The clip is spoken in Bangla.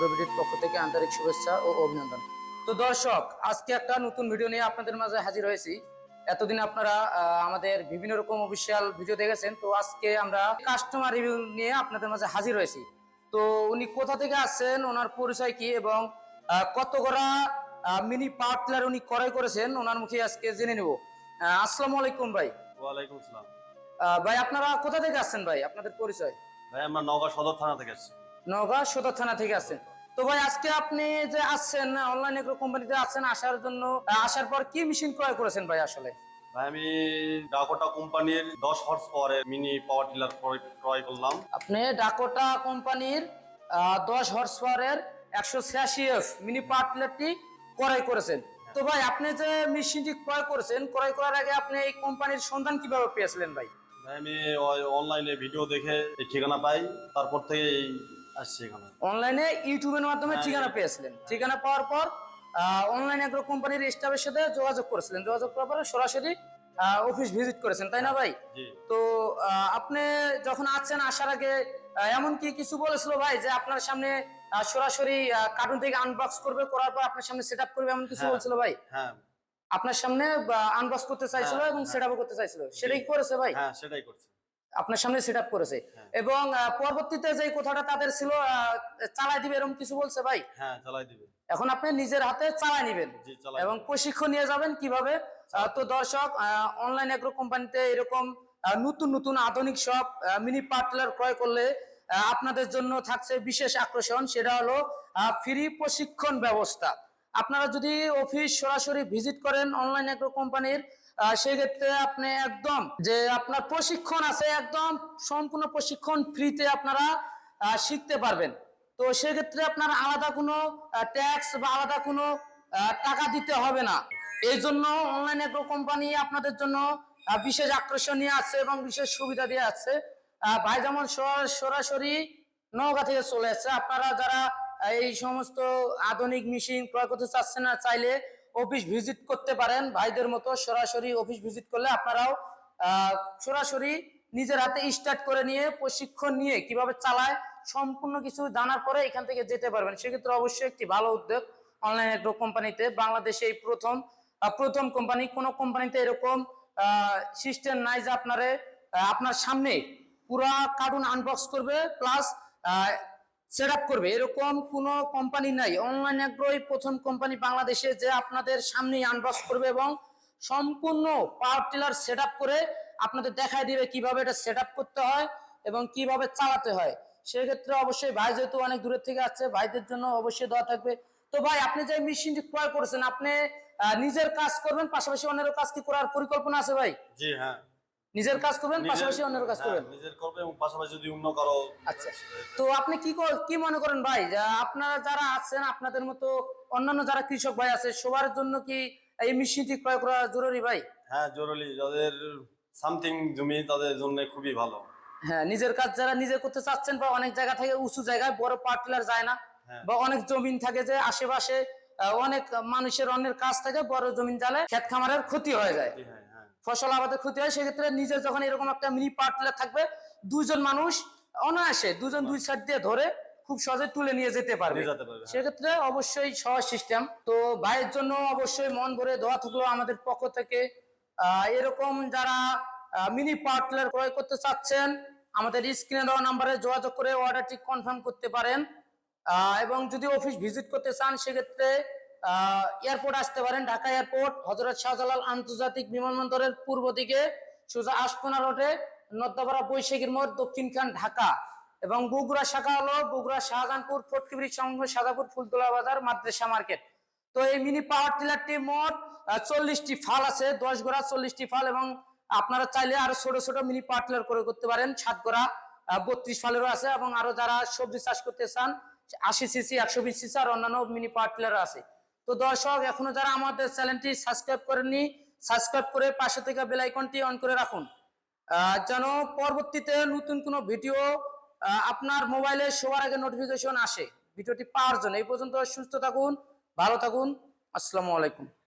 প্রভিডির পক্ষ থেকে আন্তরিক শুভেচ্ছা ও অভিনন্দন। তো দর্শক আজকে একটা নতুন ভিডিও নিয়ে আপনাদের মাঝে হাজির হয়েছি। এতদিন আপনারা আমাদের বিভিন্ন রকম অফিসিয়াল ভিডিও দেখেছেন তো আজকে আমরা কাস্টমার রিভিউ নিয়ে আপনাদের মাঝে হাজির হয়েছি। তো উনি কোথা থেকে আসছেন ওনার পরিচয় কি এবং কত করা মিনি পাওয়ার টিলার উনি ক্রয় করেছেন ওনার মুখে আজকে জেনে নেব। আসসালামু আলাইকুম ভাই। ওয়ালাইকুম আসসালাম। ভাই আপনারা কোথা থেকে আসছেন ভাই? আপনাদের পরিচয়। ভাই আমরা নগর সদর থানা থেকে আসছি। নওগাঁ সদর থানা থেকে আসছেন তো ভাই আজকে আপনি যে আসছেন অনলাইন এগ্রো কোম্পানিতে আসছেন আসার জন্য আসার পর কি মেশিন ক্রয় করেছেন ভাই আসলে? আমি ডাকোটা কোম্পানির দশ হর্স পাওয়ারের মিনি পাওয়ার টিলার ক্রয় করলাম। আপনি ডাকোটা কোম্পানির দশ হর্স পাওয়ারের একশো ছিয়াশি এফ মিনি পার্টলারটি ক্রয় করেছেন। তো ভাই আপনি যে মেশিনটি ক্রয় করেছেন ক্রয় করার আগে আপনি এই কোম্পানির সন্ধান কীভাবে পেয়েছিলেন ভাই? ভাই আমি অনলাইনে ভিডিও দেখে ঠিকানা পাই। তারপর থেকে এই অনলাইনে ইউটিউবের মাধ্যমে হ্যাঁ, ঠিকানা পেয়েছিলেন। ঠিকানা পাওয়ার পর অনলাইন এগ্রো কোম্পানির স্টাফের সাথে যোগাযোগ করেছিলেন। যোগাযোগ করার পরে সরাসরি অফিস ভিজিট করেছেন তাই না ভাই? তো আপনি যখন আসছেন আসার আগে এমন কি কিছু বলেছিল ভাই যে আপনার সামনে সরাসরি কার্টুন থেকে আনবক্স করবে করার পর আপনার সামনে সেট করবে এমন কিছু হ্যাঁ। বলছিল ভাই? হ্যাঁ। আপনার সামনে আনবক্স করতে চাইছিল হ্যাঁ, এবং হ্যাঁ। সেট করতে চাইছিল। সেটাই করেছে ভাই? হ্যাঁ সেটাই করছি। আপনার সামনে সেট করেছে। হ্যাঁ। এবং পরবর্তীতে যে কথাটা তাদের ছিল চালাই দিবে এরকম কিছু বলছে ভাই? হ্যাঁ চালাই দিবে। এখন আপনি নিজের হাতে চালাই নিবেন। এবং প্রশিক্ষণ নিয়ে যাবেন কীভাবে? তো দর্শক অনলাইন এগ্রো কোম্পানিতে এরকম নতুন নতুন আধুনিক সব মিনি পার্টলার ক্রয় করলে আপনাদের জন্য থাকছে বিশেষ আকর্ষণ সেটা হলো ফ্রি প্রশিক্ষণ ব্যবস্থা। আপনারা যদি অফিস সরাসরি ভিজিট করেন অনলাইন এগ্রো কোম্পানির সেক্ষেত্রে আপনি একদম যে আপনার প্রশিক্ষণ আছে একদম সম্পূর্ণ প্রশিক্ষণ ফ্রিতে আপনারা শিখতে পারবেন। তো সেক্ষেত্রে আপনার আলাদা কোনো ট্যাক্স বা আলাদা কোনো টাকা দিতে হবে না। এই জন্য অনলাইন এগ্রো কোম্পানি আপনাদের জন্য বিশেষ আকর্ষণ নিয়ে আসছে এবং বিশেষ সুবিধা দিয়ে আহ, ভাই যেমন সরা- সরাসরি নওগাঁ থেকে চলে আসছে আপনারা যারা এই সমস্ত আধুনিক মেশিন ক্রয় করতে চাচ্ছেন না চাইলে অফিস ভিজিট করতে পারেন ভাইদের মতো, সরাসরি অফিস ভিজিট করলে আপনারাও সরাসরি নিজের হাতে স্টার্ট করে নিয়ে, প্রশিক্ষণ নিয়ে কীভাবে চালায়, সম্পূর্ণ কিছু জানার পরে এখান থেকে যেতে পারবেন। সেক্ষেত্রে অবশ্যই একটি ভালো উদ্যোগ অনলাইন এগ্রো কোম্পানিতে বাংলাদেশে এই প্রথম প্রথম কোম্পানি কোন কোম্পানিতে এরকম সিস্টেম নাই যে আপনারে আপনার সামনে পুরা কার্টুন আনবক্স করবে প্লাস সেট করবে। এরকম কোনো কোম্পানি নাই। অনলাইন এগ্রোই প্রথম কোম্পানি বাংলাদেশে যে আপনাদের সামনেই আনবক্স করবে এবং সম্পূর্ণ পাওয়ার টিলার সেট করে আপনাদের দেখায় দিবে কীভাবে এটা সেট করতে হয় এবং কীভাবে চালাতে হয়। সেক্ষেত্রে অবশ্যই ভাই যেহেতু অনেক দূরের থেকে আসছে ভাইদের জন্য অবশ্যই দেওয়া থাকবে। তো ভাই, আপনি যে মেশিনটি ক্রয় করেছেন, আপনি নিজের কাজ করবেন, পাশাপাশি অন্যের কাজ কি করার পরিকল্পনা আছে ভাই? জি হ্যাঁ। নিজের কাজ করবেন পাশাপাশি অন্যের কাজ হ্যাঁ, করবেন। নিজের করবে এবং পাশাপাশি যদি অন্য কারও আচ্ছা। তো আপনি কি কি মনে করেন ভাই যে আপনারা যারা আছেন আপনাদের মতো অন্যান্য যারা কৃষক ভাই আছে সবার জন্য কি এই মেশিনটি ক্রয় করা জরুরি ভাই? হ্যাঁ জরুরি। যাদের সামথিং জমি তাদের জন্য খুবই ভালো। হ্যাঁ নিজের কাজ যারা নিজে করতে চাচ্ছেন বা অনেক জায়গা থেকে উঁচু জায়গায় বড় পার্টিলার যায় না হ্যাঁ। বা অনেক জমিন থাকে যে আশেপাশে অনেক মানুষের অন্যের কাজ থাকে বড় জমিন জালে ক্ষেত খামারের ক্ষতি হয়ে যায়। ফসল আবাদের ক্ষতি হয় সেক্ষেত্রে নিজের যখন এরকম একটা মিনি পার্টিলার থাকবে দুজন মানুষ অনায়াসে দুজন দুই সাইড দিয়ে ধরে খুব সহজে তুলে নিয়ে যেতে পারবে। হ্যাঁ। সেক্ষেত্রে অবশ্যই সহজ সিস্টেম তো ভাইয়ের জন্য অবশ্যই মন ভরে দোয়া থাকল আমাদের পক্ষ থেকে। এরকম যারা মিনি পার্টলার ক্রয় করতে চাচ্ছেন আমাদের স্ক্রিনে দেওয়া নাম্বারে যোগাযোগ করে অর্ডারটি কনফার্ম করতে পারেন। এবং যদি অফিস ভিজিট করতে চান সেক্ষেত্রে এয়ারপোর্ট আসতে পারেন। ঢাকা এয়ারপোর্ট হজরত শাহজালাল আন্তর্জাতিক বিমানবন্দরের পূর্ব দিকে, সোজা আশকোনা রোডে নদ্দাপাড়া বৈশাখীর মোড় দক্ষিণখান ঢাকা। এবং বগুড়া শাখা হলো বগুড়া শাহজাহানপুর ফটকিবির সংঘ সাদাপুর ফুলতলা বাজার, মাদ্রাসা মার্কেট। তো এই মিনি পাওয়ার টিলারটি মোট চল্লিশটি ফাল আছে, দশ গোড়া চল্লিশটি ফাল এবং আপনারা চাইলে আরও ছোট ছোট মিনি পাওয়ার টিলার করে করতে পারেন। সাত গোড়া বত্রিশ ফালেরও আছে এবং আরও যারা সবজি চাষ করতে চান, আশি সিসি একশো বিশ সিসি আর অন্যান্য মিনি পাওয়ার টিলার আছে। তো দর্শক, এখনও যারা আমাদের চ্যানেলটি সাবস্ক্রাইব করেননি, সাবস্ক্রাইব করে পাশে থেকে বেল আইকনটি অন করে রাখুন। যেন পরবর্তীতে নতুন কোনো ভিডিও আপনার মোবাইলে সবার আগে নোটিফিকেশন আসে। ভিডিওটি পাওয়ার জন্য এই পর্যন্ত সুস্থ থাকুন, ভালো থাকুন। আসসালামু আলাইকুম।